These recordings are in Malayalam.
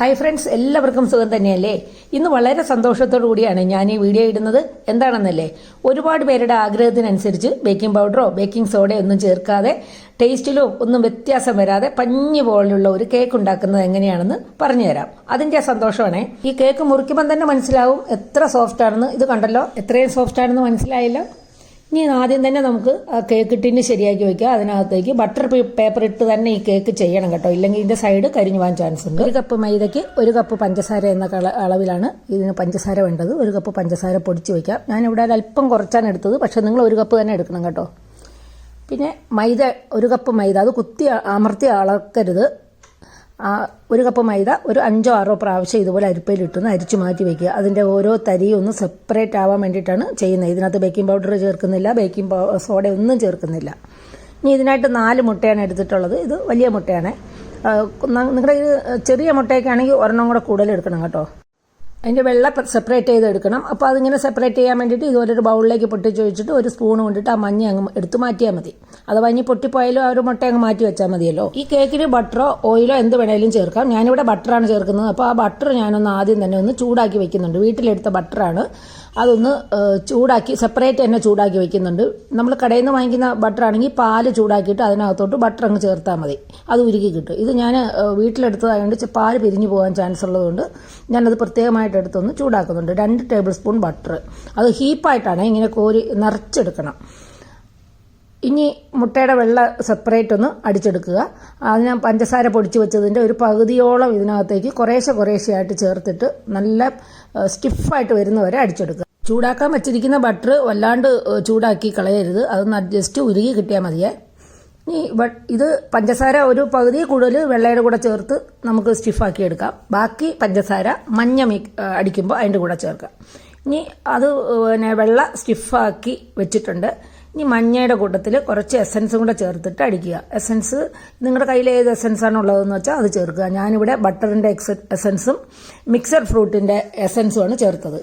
ഹായ് ഫ്രണ്ട്സ് എല്ലാവർക്കും സുഖം തന്നെയല്ലേ? ഇന്ന് വളരെ സന്തോഷത്തോടു കൂടിയാണ് ഞാൻ ഈ വീഡിയോ ഇടുന്നത്. എന്താണെന്നല്ലേ? ഒരുപാട് പേരുടെ ആഗ്രഹത്തിനനുസരിച്ച് ബേക്കിംഗ് പൗഡറോ ബേക്കിംഗ് സോഡയോ ഒന്നും ചേർക്കാതെ ടേസ്റ്റിലോ ഒന്നും വ്യത്യാസം വരാതെ പഞ്ഞി പോലുള്ള ഒരു കേക്ക് ഉണ്ടാക്കുന്നത് എങ്ങനെയാണെന്ന് പറഞ്ഞുതരാം അതിന്റെ സന്തോഷമാണേ. ഈ കേക്ക് മുറിക്കുമ്പോൾ തന്നെ മനസ്സിലാവും എത്ര സോഫ്റ്റ് ആണെന്ന്. ഇത് കണ്ടല്ലോ? എത്രയും സോഫ്റ്റ് ആണെന്ന് മനസ്സിലായല്ലോ? ഇനി ആദ്യം തന്നെ നമുക്ക് കേക്ക് ടിന്ന് ശരിയാക്കി വെക്കുക. അതിനകത്തേക്ക് ബട്ടർ പേപ്പർ ഇട്ട് തന്നെ ഈ കേക്ക് ചെയ്യണം കേട്ടോ. ഇല്ലെങ്കിൽ ഇതിന്റെ സൈഡ് കരിഞ്ഞു പോകാൻ ചാൻസ് ഉണ്ട്. ഒരു കപ്പ് മൈദയ്ക്ക് ഒരു കപ്പ് പഞ്ചസാര എന്ന അളവിലാണ് ഇതിന് പഞ്ചസാര വേണ്ടത്. ഒരു കപ്പ് പഞ്ചസാര പൊടിച്ച് വെക്കാം ഞാനിവിടെ അല്പം കുറച്ചാണ് എടുത്തത്. പക്ഷെ നിങ്ങൾ ഒരു കപ്പ് തന്നെ എടുക്കണം കേട്ടോ. പിന്നെ മൈദ ഒരു കപ്പ് മൈദ. അത് കുത്തി അമർത്തി അളക്കരുത്. ആ, ഒരു കപ്പ് മൈദ ഒരു അഞ്ചോ ആറോ പ്രാവശ്യം ഇതുപോലെ അരിപ്പയിലിട്ടൊന്ന് അരിച്ചു മാറ്റി വെക്കുക. അതിന്റെ ഓരോ തരിയും ഒന്ന് സെപ്പറേറ്റ് ആവാൻ വേണ്ടിയിട്ടാണ് ചെയ്യുന്നത്. ഇതിനകത്ത് ബേക്കിംഗ് പൗഡർ ചേർക്കുന്നില്ല ബേക്കിംഗ് സോഡ ഒന്നും ചേർക്കുന്നില്ല. ഇനി ഇതിനായിട്ട് നാല് മുട്ടയാണ് എടുത്തിട്ടുള്ളത്. ഇത് വലിയ മുട്ടയാണ്. നിങ്ങളുടെ ചെറിയ മുട്ടയൊക്കെ ആണെങ്കിൽ ഒരെണ്ണം കൂടെ കൂടുതൽ എടുക്കണം കേട്ടോ. അതിന്റെ വെള്ള സെപ്പറേറ്റ് ചെയ്ത് എടുക്കണം. അപ്പോൾ അതിങ്ങനെ സെപ്പറേറ്റ് ചെയ്യാൻ വേണ്ടിയിട്ട് ഇതുപോലെ ഒരു ബൗളിലേക്ക് പൊട്ടിച്ച് വെച്ചിട്ട് ഒരു സ്പൂൺ കൊണ്ടിട്ട് ആ മഞ്ഞ അങ്ങ് എടുത്ത് മാറ്റിയാൽ മതി. അഥവാ ഇനി പൊട്ടിപ്പോയാലും ആ ഒരു മുട്ട അങ്ങ് മാറ്റി വെച്ചാൽ മതിയല്ലോ. ഈ കേക്കിന് ബട്ടറോ ഓയിലോ എന്ത് വേണേലും ചേർക്കാം. ഞാനിവിടെ ബട്ടറാണ് ചേർക്കുന്നത്. അപ്പോൾ ആ ബട്ടർ ഞാനൊന്ന് ആദ്യം തന്നെ ഒന്ന് ചൂടാക്കി വെക്കുന്നുണ്ട്. വീട്ടിലെടുത്ത ബട്ടറാണ്. അതൊന്ന് ചൂടാക്കി സെപ്പറേറ്റ് തന്നെ ചൂടാക്കി വെക്കുന്നുണ്ട്. നമ്മൾ കടയിൽ നിന്ന് വാങ്ങിക്കുന്ന ബട്ടർ ആണെങ്കിൽ പാൽ ചൂടാക്കിയിട്ട് അതിനകത്തോട്ട് ബട്ടർ അങ്ങ് ചേർത്താൽ മതി. അത് ഉരുക്കി കിട്ടും. ഇത് ഞാൻ വീട്ടിലെടുത്തതായതുകൊണ്ട് പാൽ പിരിഞ്ഞു പോകാൻ ചാൻസ് ഉള്ളതുകൊണ്ട് ഞാനത് പ്രത്യേകമായിട്ട് എടുത്തൊന്ന് ചൂടാക്കുന്നുണ്ട്. രണ്ട് ടേബിൾ സ്പൂൺ ബട്ടർ അത് ഹീപ്പായിട്ടാണ് ഇങ്ങനെ കോരി നിറച്ചെടുക്കണം. ഇനി മുട്ടയുടെ വെള്ള സെപ്പറേറ്റ് ഒന്ന് അടിച്ചെടുക്കുക. അത് ഞാൻ പഞ്ചസാര പൊടിച്ച് വെച്ചതിന്റെ ഒരു പകുതിയോളം ഇതിനകത്തേക്ക് കുറേശ്ശെ കുറേശ്ശെയായിട്ട് ചേർത്തിട്ട് നല്ല സ്റ്റിഫായിട്ട് വരുന്നവരെ അടിച്ചെടുക്കുക. ചൂടാക്കാൻ വെച്ചിരിക്കുന്ന ബട്ടർ വല്ലാണ്ട് ചൂടാക്കി കളയരുത്. അതൊന്ന് അഡ്ജസ്റ്റ് ഉരുകി കിട്ടിയാൽ മതിയേ. ഇനി ഇത് പഞ്ചസാര ഒരു പകുതി കൂടുതൽ വെള്ളയുടെ കൂടെ ചേർത്ത് നമുക്ക് സ്റ്റിഫാക്കി എടുക്കാം. ബാക്കി പഞ്ചസാര മഞ്ഞ മീ അടിക്കുമ്പോൾ അതിന്റെ കൂടെ ചേർക്കാം. ഇനി അത് പിന്നെ വെള്ള സ്റ്റിഫാക്കി വെച്ചിട്ടുണ്ട്. ഇനി മഞ്ഞയുടെ കൂട്ടത്തിൽ കുറച്ച് എസൻസും കൂടെ ചേർത്തിട്ട് അടിക്കുക. എസൻസ് നിങ്ങളുടെ കയ്യിൽ ഏത് എസൻസ് ആണ് ഉള്ളതെന്ന് വെച്ചാൽ അത് ചേർക്കുക. ഞാനിവിടെ ബട്ടറിന്റെ എക്സ് എസൻസും മിക്സഡ് ഫ്രൂട്ടിന്റെ ആണ് ചേർത്തത്.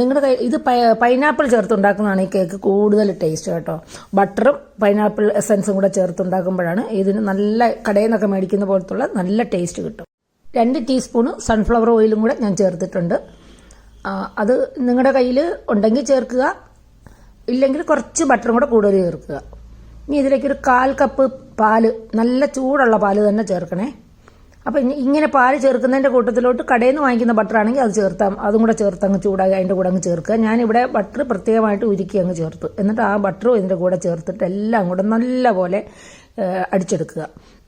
നിങ്ങളുടെ കയ്യിൽ ഇത് പൈനാപ്പിൾ ചേർത്തുണ്ടാക്കുന്നതാണ് ഈ കേക്ക് കൂടുതൽ ടേസ്റ്റ് കേട്ടോ. ബട്ടറും പൈനാപ്പിൾ എസൻസും കൂടെ ചേർത്തുണ്ടാക്കുമ്പോഴാണ് ഇതിന് നല്ല കടയിൽ നിന്നൊക്കെ മേടിക്കുന്ന പോലത്തുള്ള നല്ല ടേസ്റ്റ് കിട്ടും. രണ്ട് ടീസ്പൂണ് സൺഫ്ലവർ ഓയിലും കൂടെ ഞാൻ ചേർത്തിട്ടുണ്ട്. അത് നിങ്ങളുടെ കയ്യിൽ ഉണ്ടെങ്കിൽ ചേർക്കുക. ഇല്ലെങ്കിൽ കുറച്ച് ബട്ടറും കൂടെ കൂടുതൽ ചേർക്കുക. ഇനി ഇതിലേക്ക് ഒരു കാൽ കപ്പ് പാൽ നല്ല ചൂടുള്ള പാൽ തന്നെ ചേർക്കണേ. അപ്പോൾ ഇങ്ങനെ പാൽ ചേർക്കുന്നതിന്റെ കൂട്ടത്തിലോട്ട് കടയിൽ നിന്ന് വാങ്ങിക്കുന്ന ബട്ടർ ആണെങ്കിൽ അത് ചേർത്താം അതും കൂടെ ചേർത്ത് അങ്ങ് ചൂടാക്കി അതിന്റെ കൂടെ അങ്ങ് ചേർക്കുക. ഞാനിവിടെ ബട്ടർ പ്രത്യേകമായിട്ട് ഉരുക്കി അങ്ങ് ചേർത്തു. എന്നിട്ട് ആ ബട്ടറും ഇതിന്റെ കൂടെ ചേർത്തിട്ട് എല്ലാം കൂടെ നല്ല പോലെ അടിച്ചെടുക്കുക.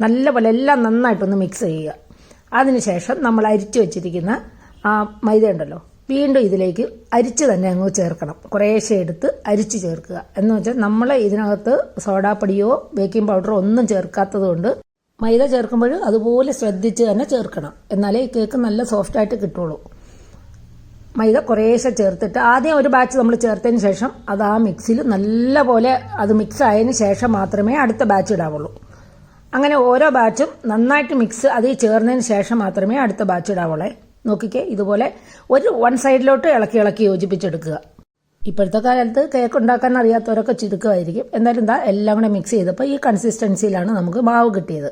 നല്ല പോലെ എല്ലാം നന്നായിട്ടൊന്ന് മിക്സ് ചെയ്യുക. അതിനുശേഷം നമ്മൾ അരിച്ചു വെച്ചിരിക്കുന്ന ആ മൈദ ഉണ്ടല്ലോ വീണ്ടും ഇതിലേക്ക് അരിച്ച് തന്നെ അങ്ങ് ചേർക്കണം. കുറേശ്ശെ എടുത്ത് അരിച്ച് ചേർക്കുക. എന്ന് വെച്ചാൽ നമ്മൾ ഇതിനകത്ത് സോഡാപ്പൊടിയോ ബേക്കിംഗ് പൗഡറോ ഒന്നും ചേർക്കാത്തത് കൊണ്ട് മൈദ ചേർക്കുമ്പോഴും അതുപോലെ ശ്രദ്ധിച്ച് തന്നെ ചേർക്കണം. എന്നാലേ ഈ കേക്ക് നല്ല സോഫ്റ്റായിട്ട് കിട്ടുള്ളൂ. മൈദ കുറേശ്ശെ ചേർത്തിട്ട് ആദ്യം ഒരു ബാച്ച് നമ്മൾ ചേർത്തതിന് ശേഷം അത് ആ മിക്സിൽ നല്ല പോലെ അത് മിക്സ് ആയതിന് ശേഷം മാത്രമേ അടുത്ത ബാച്ച് ഇടാവുള്ളൂ. അങ്ങനെ ഓരോ ബാച്ചും നന്നായിട്ട് മിക്സ് അതിൽ ചേർന്നതിന് ശേഷം മാത്രമേ അടുത്ത ബാച്ച് ഇടാവുള്ളേ. നോക്കിക്കേ ഇതുപോലെ ഒരു വൺ സൈഡിലോട്ട് ഇളക്കി ഇളക്കി യോജിപ്പിച്ചെടുക്കുക. ഇപ്പോഴത്തെ കാലത്ത് കേക്ക് ഉണ്ടാക്കാൻ അറിയാത്തവരൊക്കെ ചുരുക്കമായിരിക്കും. എന്തായാലും എന്താ എല്ലാം കൂടെ മിക്സ് ചെയ്തപ്പോൾ ഈ കൺസിസ്റ്റൻസിയിലാണ് നമുക്ക് മാവ് കിട്ടിയത്.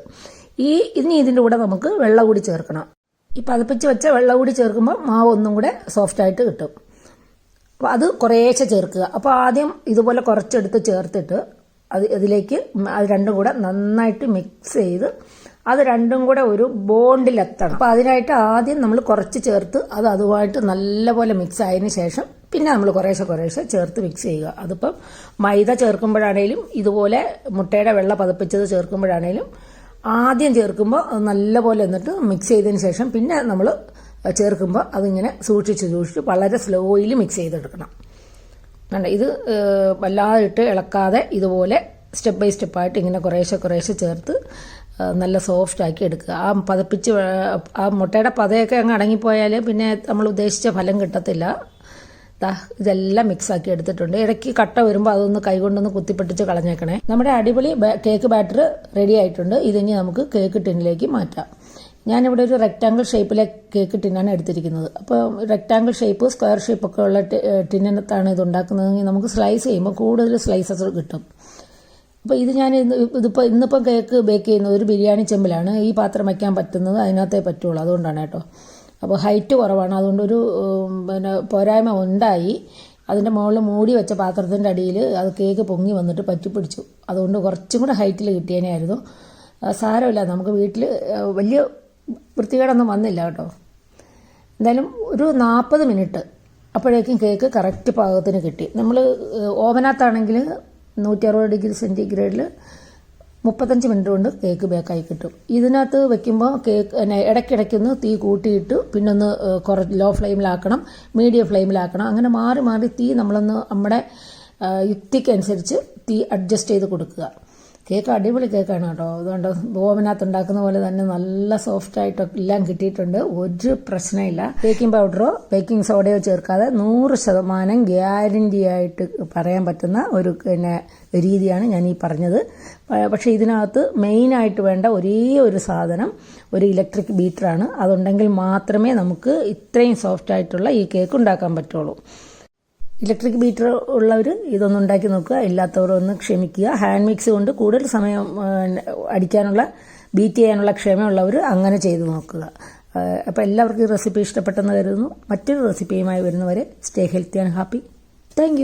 ഈ ഇനി ഇതിന്റെ കൂടെ നമുക്ക് വെള്ളം കൂടി ചേർക്കണം. ഈ പതപ്പിച്ച് വെച്ച വെള്ളം കൂടി ചേർക്കുമ്പോൾ മാവ് ഒന്നും കൂടെ സോഫ്റ്റ് ആയിട്ട് കിട്ടും. അപ്പോൾ അത് കുറേശ്ശെ ചേർക്കുക. അപ്പോൾ ആദ്യം ഇതുപോലെ കുറച്ചെടുത്ത് ചേർത്തിട്ട് അത് ഇതിലേക്ക് അത് രണ്ടും കൂടെ നന്നായിട്ട് മിക്സ് ചെയ്ത് അത് രണ്ടും കൂടെ ഒരു ബോണ്ടിലെത്തണം. അപ്പോൾ അതിനായിട്ട് ആദ്യം നമ്മൾ കുറച്ച് ചേർത്ത് അത് അതുമായിട്ട് നല്ലപോലെ മിക്സ് ആയതിനു ശേഷം പിന്നെ നമ്മൾ കുറേശ്ശെ കുറേശ്ശെ ചേർത്ത് മിക്സ് ചെയ്യുക. അതിപ്പം മൈദ ചേർക്കുമ്പോഴാണേലും ഇതുപോലെ മുട്ടയുടെ വെള്ള പതപ്പിച്ചത് ചേർക്കുമ്പോഴാണേലും ആദ്യം ചേർക്കുമ്പോൾ അത് നല്ലപോലെ എന്നിട്ട് മിക്സ് ചെയ്തതിന് ശേഷം പിന്നെ നമ്മൾ ചേർക്കുമ്പോൾ അതിങ്ങനെ സൂക്ഷിച്ച് സൂക്ഷിച്ച് വളരെ സ്ലോയിൽ മിക്സ് ചെയ്തെടുക്കണം. കണ്ട? ഇത് വല്ലാതെ ഇട്ട് ഇളക്കാതെ ഇതുപോലെ സ്റ്റെപ്പ് ബൈ സ്റ്റെപ്പായിട്ട് ഇങ്ങനെ കുറേശ്ശെ കുറേശ്ശെ ചേർത്ത് നല്ല സോഫ്റ്റ് ആക്കി എടുക്കുക. ആ പതപ്പിച്ച് ആ മുട്ടയുടെ പതയൊക്കെ അങ്ങ് അടങ്ങിപ്പോയാൽ പിന്നെ നമ്മൾ ഉദ്ദേശിച്ച ഫലം കിട്ടത്തില്ല. ദാ ഇതെല്ലാം മിക്സാക്കി എടുത്തിട്ടുണ്ട്. ഇടയ്ക്ക് കട്ട വരുമ്പോൾ അതൊന്ന് കൈകൊണ്ടൊന്ന് കുത്തിപ്പെട്ടിച്ച് കളഞ്ഞേക്കണേ. നമ്മുടെ അടിപൊളി കേക്ക് ബാറ്റർ റെഡി ആയിട്ടുണ്ട്. ഇതിനി നമുക്ക് കേക്ക് ടിന്നിലേക്ക് മാറ്റാം. ഞാനിവിടെ ഒരു റെക്റ്റാങ്കിൾ ഷേപ്പിലെ കേക്ക് ടിന്നാണ് എടുത്തിരിക്കുന്നത്. അപ്പോൾ റെക്റ്റാങ്കിൾ ഷേപ്പ് സ്ക്വയർ ഷേപ്പൊക്കെ ഉള്ള ടിന്നിനകത്താണ് ഇത് ഉണ്ടാക്കുന്നതെങ്കിൽ നമുക്ക് സ്ലൈസ് ചെയ്യുമ്പോൾ കൂടുതൽ സ്ലൈസസ് കിട്ടും. അപ്പോൾ ഇത് ഞാൻ ഇന്ന് ഇതിപ്പോൾ ഇന്നിപ്പം കേക്ക് ബേക്ക് ചെയ്യുന്നത് ഒരു ബിരിയാണി ചെമ്പിലാണ് ഈ പാത്രം വയ്ക്കാൻ പറ്റുന്നത് അതിനകത്തേ പറ്റുള്ളൂ. അതുകൊണ്ടാണ് കേട്ടോ. അപ്പോൾ ഹൈറ്റ് കുറവാണ്. അതുകൊണ്ടൊരു പിന്നെ പോരായ്മ ഉണ്ടായി. അതിന്റെ മുകളിൽ മൂടി വെച്ച പാത്രത്തിന്റെ അടിയിൽ അത് കേക്ക് പൊങ്ങി വന്നിട്ട് പറ്റിപ്പിടിച്ചു അതുകൊണ്ട് കുറച്ചും കൂടെ ഹൈറ്റിൽ കിട്ടിയതിനായിരുന്നു സാരമില്ല. നമുക്ക് വീട്ടിൽ വലിയ വൃത്തികേടൊന്നും വന്നില്ല കേട്ടോ. എന്തായാലും ഒരു നാൽപ്പത് മിനിറ്റ് അപ്പോഴേക്കും കേക്ക് കറക്റ്റ് പാകത്തിന് കിട്ടി. നമ്മൾ ഓവനകത്താണെങ്കിൽ നൂറ്റി അറുപത് ഡിഗ്രി സെന്റിഗ്രേഡിൽ മുപ്പത്തഞ്ച് മിനിറ്റ് കൊണ്ട് കേക്ക് ബേക്കായി കിട്ടും. ഇതിനകത്ത് വെക്കുമ്പോൾ കേക്ക് ഇടയ്ക്കിടയ്ക്കൊന്ന് തീ കൂട്ടിയിട്ട് പിന്നെ ഒന്ന് കുറച്ച് കുറ ലോ ഫ്ലെയിമിലാക്കണം മീഡിയം ഫ്ലെയിമിലാക്കണം. അങ്ങനെ മാറി മാറി തീ നമ്മളൊന്ന് നമ്മുടെ യുക്തിക്കനുസരിച്ച് തീ അഡ്ജസ്റ്റ് ചെയ്ത് കൊടുക്കുക. കേക്ക് അടിപൊളി കേക്കാണ് കേട്ടോ. അതുകൊണ്ട് ഓവനകത്ത് ഉണ്ടാക്കുന്ന പോലെ തന്നെ നല്ല സോഫ്റ്റ് ആയിട്ട് എല്ലാം കിട്ടിയിട്ടുണ്ട്. ഒരു പ്രശ്നമില്ല. ബേക്കിംഗ് പൗഡറോ ബേക്കിംഗ് സോഡയോ ചേർക്കാതെ നൂറ് ശതമാനം ഗ്യാരണ്ടി ആയിട്ട് പറയാൻ പറ്റുന്ന ഒരു പിന്നെ രീതിയാണ് ഞാൻ ഈ പറഞ്ഞത് പക്ഷേ ഇതിനകത്ത് മെയിനായിട്ട് വേണ്ട ഒരേ ഒരു സാധനം ഒരു ഇലക്ട്രിക് ബീറ്ററാണ് അതുണ്ടെങ്കിൽ മാത്രമേ നമുക്ക് ഇത്രയും സോഫ്റ്റ് ആയിട്ടുള്ള ഈ കേക്ക് ഉണ്ടാക്കാൻ പറ്റുള്ളൂ. ഇലക്ട്രിക് മീറ്റർ ഉള്ളവർ ഇതൊന്നും ഉണ്ടാക്കി നോക്കുക. ഇല്ലാത്തവർ ഒന്ന് ക്ഷമിക്കുക. ഹാൻഡ് മിക്സ് കൊണ്ട് കൂടുതൽ സമയം അടിക്കാനുള്ള ബീറ്റ് ചെയ്യാനുള്ള ക്ഷമയുള്ളവർ അങ്ങനെ ചെയ്ത് നോക്കുക. അപ്പോൾ എല്ലാവർക്കും ഈ റെസിപ്പി ഇഷ്ടപ്പെട്ടെന്ന് കരുതുന്നു. മറ്റൊരു റെസിപ്പിയുമായി വരുന്നവരെ stay healthy and happy. Thank